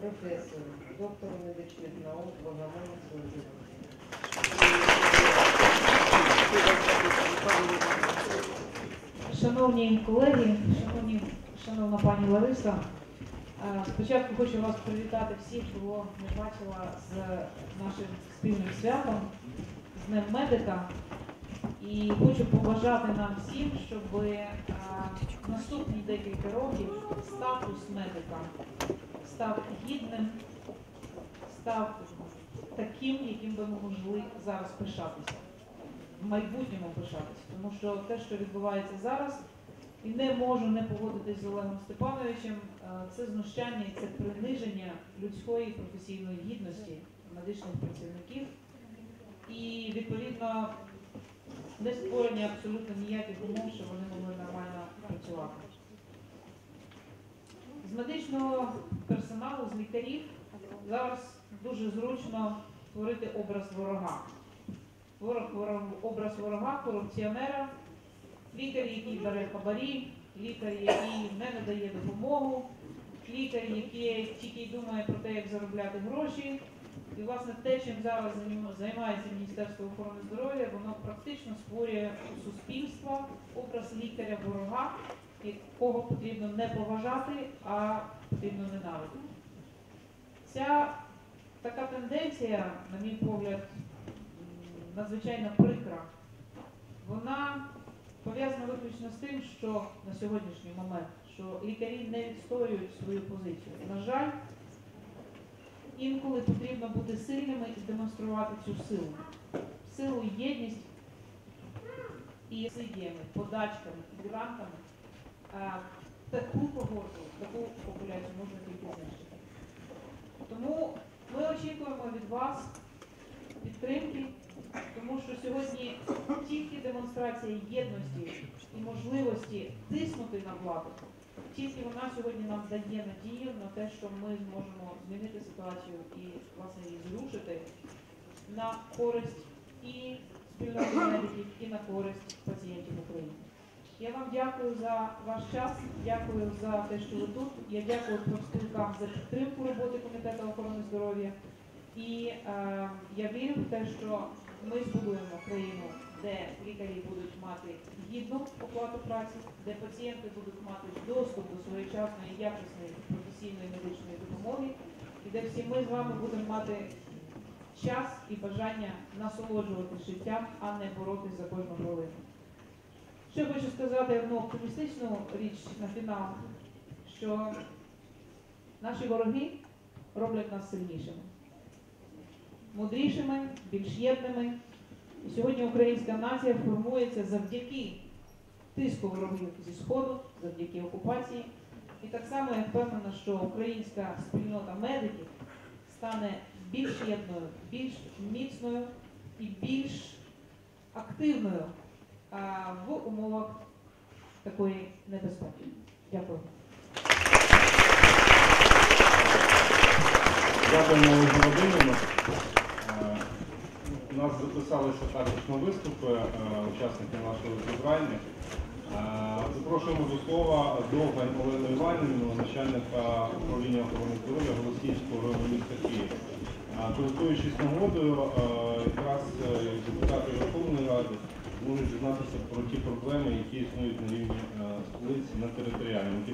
професору, доктору медичних наук Володимиру. Шановні колеги, шановні, шановна пані Лариса, е, спочатку хочу вас привітати всіх, кого не бачила з нашим спільним святом, з Днем медика. І хочу побажати нам всім, щоб е, наступні декілька років статус медика став гідним, став таким, яким би ми могли зараз пишатися в майбутньому пишатися. Тому що те, що відбувається зараз, і не можу не погодитись з Олегом Степановичем, е, це знущання і це приниження людської професійної гідності медичних працівників. І відповідно не створення абсолютно ніяких умов, щоб вони могли нормально працювати. З медичного персоналу, з лікарів зараз дуже зручно створити образ ворога ворог, ворог, образ ворога, корупціонера, лікар, який бере хабарі, лікар, який не надає допомогу, лікар, який тільки думає про те, як заробляти гроші. І, власне, те, чим зараз займається Міністерство охорони здоров'я, воно практично створює у суспільства образ лікаря ворога, якого потрібно не поважати, а потрібно ненавидити. Ця така тенденція, на мій погляд, надзвичайно прикра. Вона пов'язана виключно з тим, що на сьогоднішній момент що лікарі не відстоюють свою позицію. На жаль, інколи потрібно бути сильними і демонструвати цю силу. Силу єдність і сидіями, подачками і грантами таку когорту, таку популяцію можна тільки знищити. Тому ми очікуємо від вас підтримки, тому що сьогодні тільки демонстрація єдності і можливості тиснути на владу, тільки вона сьогодні нам дає надію на те, що ми зможемо змінити ситуацію і власне її зрушити на користь і спільноти медиків, і на користь пацієнтів України. Я вам дякую за ваш час, дякую за те, що ви тут. Я дякую профспілкам за підтримку роботи Комітету охорони здоров'я. І е, я вірю в те, що ми збудуємо країну, де лікарі будуть мати гідну оплату праці, де пацієнти будуть мати доступ до своєчасної, якісної професійної медичної допомоги, і де всі ми з вами будемо мати час і бажання насолоджуватися життям, а не боротись за кожну хвилину. Ще хочу сказати одну оптимістичну річ на фінал, що наші вороги роблять нас сильнішими мудрішими, більш єдними. І сьогодні українська нація формується завдяки тиску ворогів зі Сходу, завдяки окупації. І так само я впевнена, що українська спільнота медиків стане більш єдною, більш міцною і більш активною в умовах такої небезпеки. Дякую. Дякуємо Ольгу Володимирівну. Е, нас записалися також на виступи е, учасники нашого зібрання. Е, Запрошуємо до слова Довгань Олену Іванівну, начальника управління охорони здоров'я Голосіївського району міста Києва. Користуючись нагодою, якраз дізнатися про ті проблеми, які існують на рівні е, столиці на територіальному.